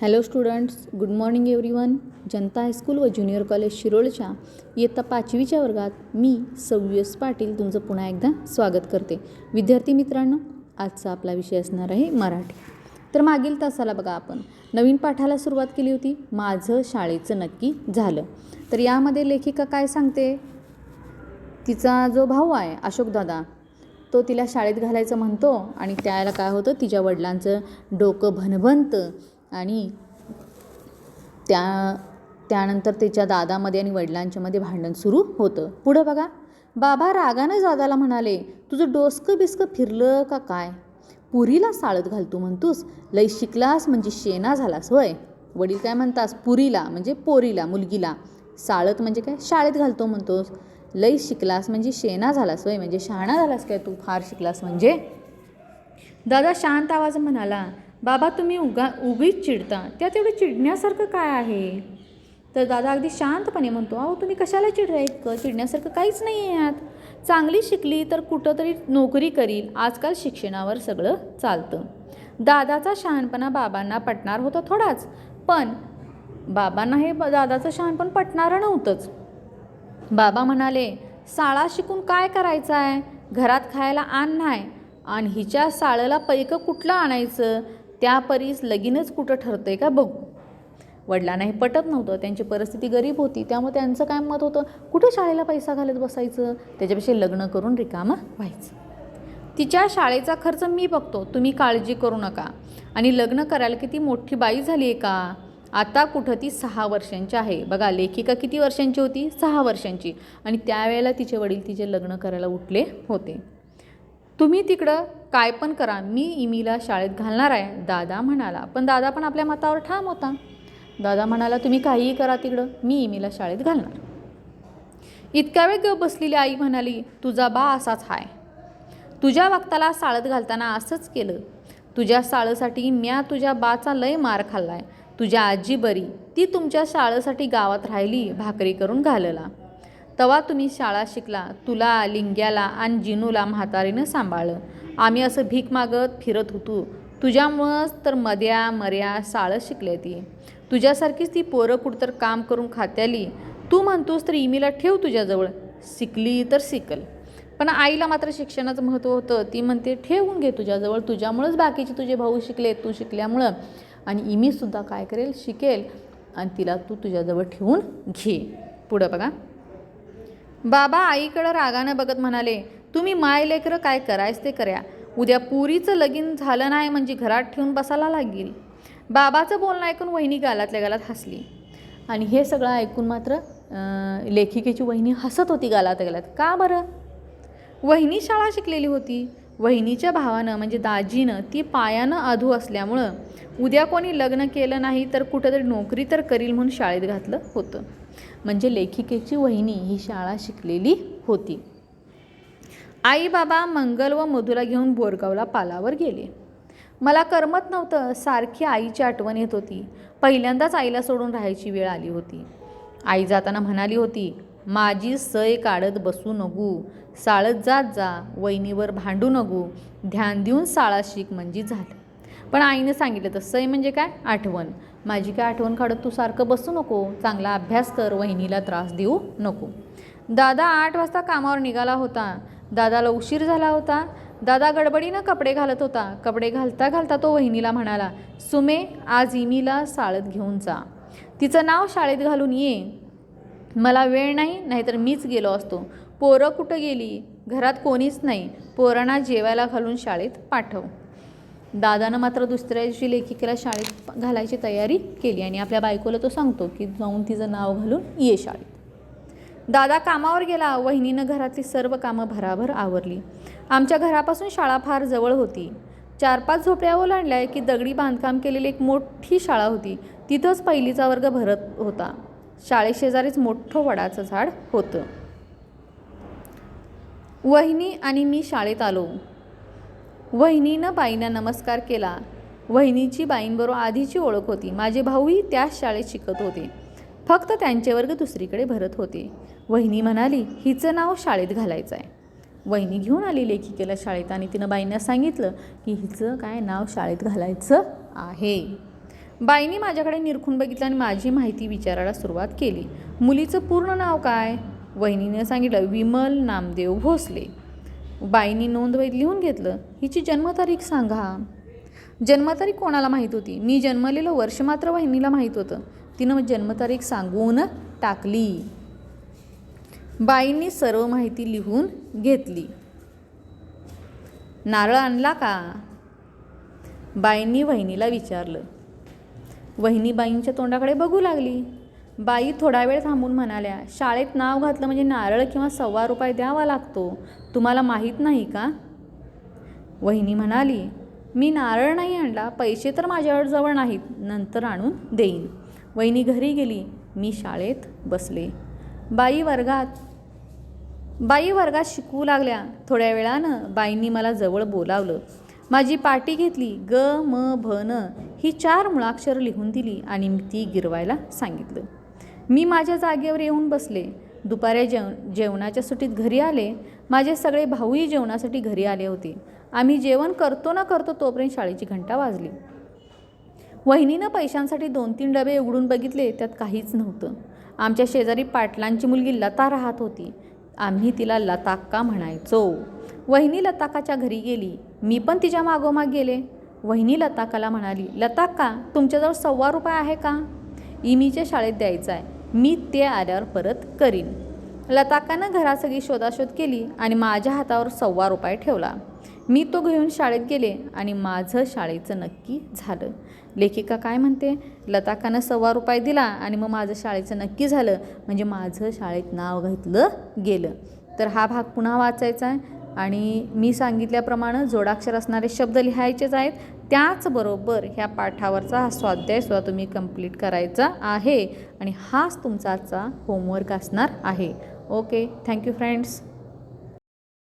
Hello students good morning everyone Janata high school व junior college शिरोळच्या इयत्ता पाचवीच्या वर्गात मी सव्वीस पाटील तुमचं पुन्हा एकदा स्वागत करते. विद्यार्थी मित्रांनो आजचा आपला विषय असणार आहे मराठी. तर मागील तासाला बघा आपण. नवीन पाठाला सुरुवात केली होती. माझं शाळेचं नक्की झालं. तर यामध्ये लेखिका काय सांगते? तिचा जो भाऊ आहे अशोकदादा तो तिला शाळेत घालायचं म्हणतो आणि त्याला काय होतं? तिच्या वडिलांचं डोकं भनभनतं. आणि त्या त्यानंतर तिच्या दादामध्ये आणि वडिलांच्यामध्ये भांडण सुरू होतं. पुढं बघा बाबा रागानं दादाला म्हणाले तुझं डोसकं बिस्कं फिरलं का काय? पुरीला साळत घालतो म्हणतोस लई शिकलास म्हणजे शेणा झालास होय. वडील काय म्हणतास पुरीला म्हणजे पोरीला मुलगीला. साळत म्हणजे काय? शाळेत घालतो म्हणतोस. लई शिकलास म्हणजे शेणा झालास होय म्हणजे शहाणा झालास काय तू? फार शिकलास म्हणजे? दादा शांत आवाज म्हणाला बाबा तुम्ही उगा उगीच चिडता. त्यात एवढं चिडण्यासारखं काय आहे? तर दादा अगदी शांतपणे म्हणतो अहो तुम्ही कशाला चिडता इतकं? चिडण्यासारखं काहीच नाही आहे यात. चांगली शिकली तर कुठंतरी नोकरी करील आजकाल शिक्षणावर सगळं चालतं. दादाचा शहाणपणा बाबांना पटणार होता थोडाच पण बाबांना हे ब- दादाचं शहाणपण पटणारं नव्हतंच. बाबा म्हणाले साळा शिकून काय करायचं आहे घरात खायला आण नाही. आणि हिच्या साळेला पैकं कुठलं आणायचं? त्या परीस लगीनच कुठं ठरतं आहे का बघू. वडिलांना हे पटत नव्हतं त्यांची परिस्थिती गरीब होती त्यामुळे त्यांचं काय मत होतं? कुठं शाळेला पैसा घालत बसायचं? त्याच्यापेक्षा लग्न करून रिकामं व्हायचं. तिच्या शाळेचा खर्च मी बघतो तुम्ही काळजी करू नका. आणि लग्न करायला किती मोठी बाई झाली आहे का? आता कुठं ती सहा वर्षांची आहे. बघा लेखिका किती वर्षांची होती? सहा वर्षांची. आणि त्यावेळेला तिचे वडील तिचे लग्न करायला उठले होते. तुम्ही तिकडं काय पण करा मी इमीला शाळेत घालणार आहे. दादा म्हणाला पण दादा पण आपल्या मतावर ठाम होता. दादा म्हणाला तुम्ही काहीही करा तिकडं मी इमीला शाळेत घालणार. इतक्या वेळ गप बसलेली आई म्हणाली तुझा बा असाच हाय. तुझ्या वक्ताला साळत घालताना असंच केलं. तुझ्या साळसाठी म्या तुझ्या बाचा लय मार खाल्लाय. तुझ्या आजी बरी ती तुमच्या शाळेसाठी गावात राहिली भाकरी करून घालला. तवा तुम्ही शाळा शिकला तुला लिंग्याला आणि जिनूला म्हातारीनं सांभाळलं. आम्ही असं भीक मागत फिरत होतो. तुझ्यामुळंच तर मद्या मर्या शाळं शिकले ती. तुझ्यासारखीच ती पोरं कुठतर काम करून खात्याली. तू म्हणतोस तर इमीला ठेव तुझ्याजवळ. शिकली तर शिकल. पण आईला मात्र शिक्षणाचं महत्त्व होतं. ती म्हणते ठेवून घे तुझ्याजवळ. तुझ्यामुळंच बाकीचे तुझे भाऊ शिकले तू शिकल्यामुळं. आणि इमीसुद्धा काय करेल? शिकेल. आणि तिला तू तुझ्याजवळ ठेवून घे. पुढं बघा. बाबा आईकडं रागानं बघत म्हणाले तुम्ही माय लेकरं काय करायच ते करा उद्या पुरीचं लगीन झालं नाही म्हणजे घरात ठेवून बसायला लागेल. बाबाचं बोलणं ऐकून वहिनी गालातल्या गालात हसली. आणि हे सगळं ऐकून मात्र लेखिकेची वहिनी हसत होती गालात गालात. का बरं? वहिनी शाळा शिकलेली होती. वहिनीच्या भावानं म्हणजे दाजीनं ती पायानं अधू असल्यामुळं उद्या कोणी लग्न केलं नाही तर कुठंतरी नोकरी तर करील म्हणून शाळेत घातलं होतं. म्हणजे लेखिकेची वहिनी ही शाळा शिकलेली होती. आई बाबा मंगल व मधुरा घेऊन बोरगावला पालावर गेले. मला करमत नव्हतं सारखी आईची आठवण येत होती. पहिल्यांदाच आईला सोडून राहायची वेळ आली होती. आई जाताना म्हणाली होती माझी सय काढत बसू नको साळत जात जा वहिनीवर भांडू नको ध्यान देऊन साळा शिक म्हणजे झालं. पण आईने सांगितलं तर सय म्हणजे काय? आठवण. माझी काय आठवण काढत तू सारखं बसू नको. चांगला अभ्यास कर वहिनीला त्रास देऊ नको. दादा आठ वाजता कामावर निघाला होता. दादाला उशीर झाला होता. दादा गडबडीनं कपडे घालत होता. कपडे घालता घालता तो वहिनीला म्हणाला सुमे आज इमीला शाळेत घेऊन जा. तिचं नाव शाळेत घालून ये. मला वेळ नाही नाहीतर मीच गेलो असतो. पोरं कुठं गेली? घरात कोणीच नाही. पोरांना जेवायला घालून शाळेत पाठव. दादानं मात्र दुसऱ्या दिवशी लेखिकेला शाळेत घालायची तयारी केली आणि आपल्या बायकोला तो सांगतो की जाऊन तिचं नाव घालून ये शाळेत. दादा कामावर गेला वहिनीनं घरातली सर्व कामं भराभर आवरली. आमच्या घरापासून शाळा फार जवळ होती. चार पाच झोपड्या ओलांडल्या की दगडी बांधकाम केलेली एक मोठी शाळा होती. तिथंच पहिलीचा वर्ग भरत होता. शाळेशेजारीच मोठं वडाचं झाड होतं. वहिनी आणि मी शाळेत आलो. वहिनीनं बाईंना नमस्कार केला. वहिनीची बाईंबरोबर आधीची ओळख होती. माझे भाऊही त्याच शाळेत शिकत होते. फक्त त्यांचे वर्ग दुसरीकडे भरत होते. वहिनी म्हणाली हिचं नाव शाळेत घालायचं आहे वहिनी घेऊन आली लेखिकेला शाळेत आणि तिनं बाईंना सांगितलं की हिचं काय नाव शाळेत घालायचं आहे? बाईंनी माझ्याकडे निरखून बघितलं आणि माझी माहिती विचारायला सुरुवात केली. मुलीचं पूर्ण नाव काय? वहिनीनं सांगितलं विमल नामदेव भोसले. बाईंनी नोंदवहीत लिहून घेतलं. हिची जन्मतारीख सांगा. जन्मतारीख कोणाला माहीत होती? मी जन्मलेलं वर्ष मात्र वहिनीला माहीत होतं. तिनं जन्मतारीख सांगून टाकली. बाईंनी सर्व माहिती लिहून घेतली. नारळ आणला का? बाईंनी वहिनीला विचारलं. वहिनी बाईंच्या तोंडाकडे बघू लागली. बाई थोडा वेळ थांबून म्हणाल्या शाळेत नाव घातलं म्हणजे नारळ किंवा सव्वा रुपये द्यावा लागतो. तुम्हाला माहीत नाही का? वहिनी म्हणाली मी नारळ नाही आणला पैसे तर माझ्याजवळ नाहीत. नंतर आणून देईन. वहिनी घरी गेली मी शाळेत बसले. बाई वर्गात बाई वर्गात शिकवू लागल्या. थोड्या वेळानं बाईंनी मला जवळ बोलावलं. माझी पाटी घेतली ग म भ न ही चार मुळाक्षरं लिहून दिली आणि मी ती गिरवायला सांगितलं. मी माझ्या जागेवर येऊन बसले. दुपारी जेव जेवणाच्या सुट्टीत घरी आले. माझे सगळे भाऊही जेवणासाठी घरी आले होते. आम्ही जेवण करतो ना करतो तोपर्यंत शाळेची घंटा वाजली. वहिनीनं पैशांसाठी दोन तीन डबे उघडून बघितले त्यात काहीच नव्हतं. आमच्या शेजारी पाटलांची मुलगी लता राहत होती. आम्ही तिला लताक्का म्हणायचो. वहिनी लताकाच्या घरी गेली. मी पण तिच्या मागोमाग गेले. वहिनी लताकाला म्हणाली लताक्का तुमच्याजवळ सव्वा रुपये आहे का? इमीच्या शाळेत द्यायचं आहे. मी ते आल्यावर परत करीन. लताकानं घरात सगळी शोधाशोध केली आणि माझ्या हातावर सव्वा रुपये ठेवला. मी तो घेऊन शाळेत गेले आणि माझं शाळेचं नक्की झालं. लेखिका काय म्हणते? लताकानं सव्वा रुपये दिला आणि मग माझं शाळेचं नक्की झालं. म्हणजे माझं शाळेत नाव घेतलं गेलं. तर हा भाग पुन्हा वाचायचा आहे. आणि मी सांगितल्याप्रमाणे जोडाक्षर असणारे शब्द लिहायचेच आहेत. त्याचबरोबर ह्या पाठावरचा हा स्वाध्याय सुद्धा तुम्ही कंप्लीट करायचा आहे. आणि हाच तुमचा आजचा होमवर्क असणार आहे. Okay thank you friends.